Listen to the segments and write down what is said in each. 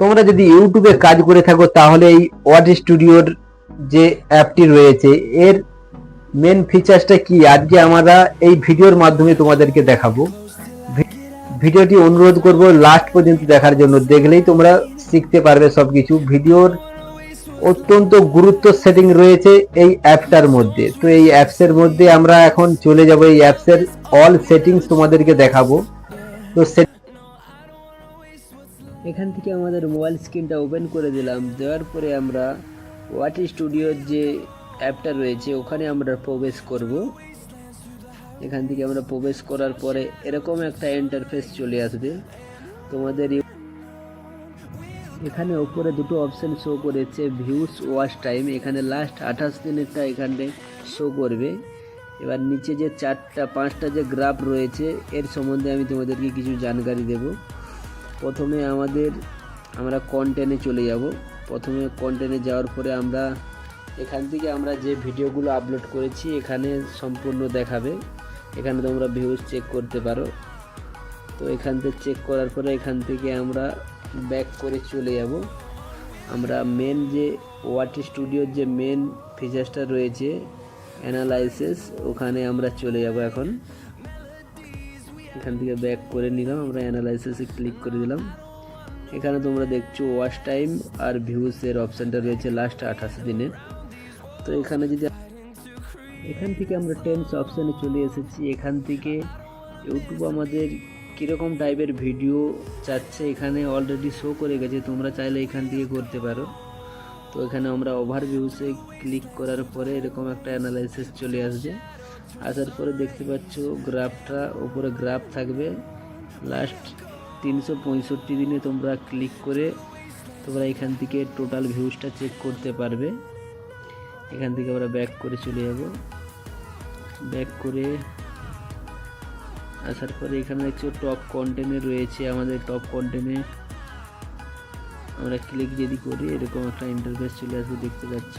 তোমরা যদি ইউটিউবে কাজ করে থাকো, তাহলে এই ওয়াট স্টুডিওর যে অ্যাপটি রয়েছে, এর মেন ফিচার্সটা কি? আজকে আমরা এই ভিডিওর মাধ্যমে তোমাদেরকে দেখাবো। ভিডিওটি অনুরোধ করব লাস্ট পর্যন্ত দেখার জন্য। দেখলেই তোমরা শিখতে পারবে সব কিছু ভিডিওর অত্যন্ত গুরুত্ব সেটিং রয়েছে এই অ্যাপটার মধ্যে। তো এই অ্যাপসের মধ্যে আমরা এখন চলে যাব। এই অ্যাপসের অল সেটিংস তোমাদেরকে দেখাবো। তো এখান থেকে আমাদের মোবাইল স্ক্রিনটা ওপেন করে দিলাম। দেওয়ার পরে আমরা ওয়াট স্টুডিওর যে অ্যাপটা রয়েছে, ওখানে আমরা প্রবেশ করব। এখান থেকে আমরা প্রবেশ করার পরে এরকম একটা ইন্টারফেস চলে আসবে। তোমাদের এখানে ওপরে দুটো অপশন শো করেছে ভিউস ওয়াচ টাইম এখানে লাস্ট আঠাশ দিনেরটা এখানে শো করবে। এবার নিচে যে চারটা, পাঁচটা যে গ্রাফ রয়েছে, এর সম্বন্ধে আমি তোমাদেরকে কিছু জানকারি দেবো। প্রথমে আমাদের আমরা কন্টেন্টে চলে যাব। প্রথমে কন্টেন্টে যাওয়ার পরে আমরা এখান থেকে আমরা যে ভিডিওগুলো আপলোড করেছি, এখানে সম্পূর্ণ দেখাবে। এখানে তোমরা ভিউজ চেক করতে পারো। তো এখান থেকে চেক করার পরে এখান থেকে আমরা ব্যাক করে চলে যাব। আমরা মেন যে ওয়াট স্টুডিওর যে মেন ফিচার্সটা রয়েছে অ্যানালাইসিস ওখানে আমরা চলে যাব এখন। এখান থেকে ব্যাক করে নিলাম, আমরা অ্যানালাইসিসে ক্লিক করে দিলাম। এখানে তোমরা দেখছ ওয়াচ টাইম আর ভিউসের অপশানটা রয়েছে লাস্ট আঠাশ দিনের তো এখানে যদি এখান থেকে আমরা টেন্স অপশানে চলে এসেছি। এখান থেকে ইউটিউব আমাদের কীরকম টাইপের ভিডিও চাচ্ছে এখানে অলরেডি শো করে গেছে, তোমরা চাইলে এখান থেকে করতে পারো। তো এখানে আমরা ওভার ভিউসে ক্লিক করার পরে এরকম একটা অ্যানালাইসিস চলে আসবে। আসার পরে দেখতে পাচ্ছ গ্রাফটা উপরে গ্রাফ থাকবে। লাস্ট তিনশো পঁয়ষট্টি দিনে তোমরা ক্লিক করে তোমরা এখান থেকে টোটাল ভিউজটা চেক করতে পারবে। এখান থেকে আমরা ব্যাক করে চলে যাব। ব্যাক করে আসার পরে এখানে দেখছ টপ কন্টেন্টে রয়েছে আমাদের টপ কন্টেন্টে আমরা ক্লিক যদি করি এরকম একটা ইন্টারফেস চলে আসবে, দেখতে পাচ্ছ।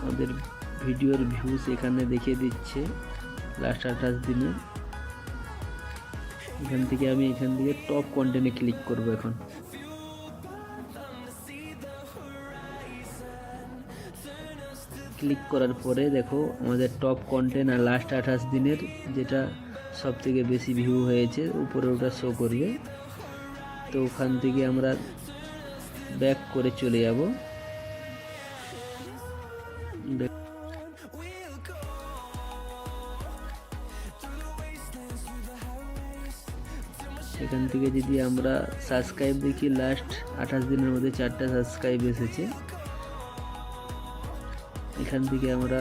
আমাদের ভিডিওর ভিউজ এখানে দেখিয়ে দিচ্ছে লাস্ট আঠাশ দিনে। এখান থেকে আমি এখান থেকে টপ কন্টেন্টে ক্লিক করব এখন। ক্লিক করার পরে দেখো আমাদের টপ কন্টেন্ট আর লাস্ট আঠাশ দিনের যেটা সব থেকে বেশি ভিউ হয়েছে, উপরে ওটা শো করবে। তো ওখান থেকে আমরা ব্যাক করে চলে যাব। এখান থেকে যদি আমরা সাবস্ক্রাইব দেখি লাস্ট আঠাশ দিনের মধ্যে চারটা সাবস্ক্রাইব এসেছে। এখান থেকে আমরা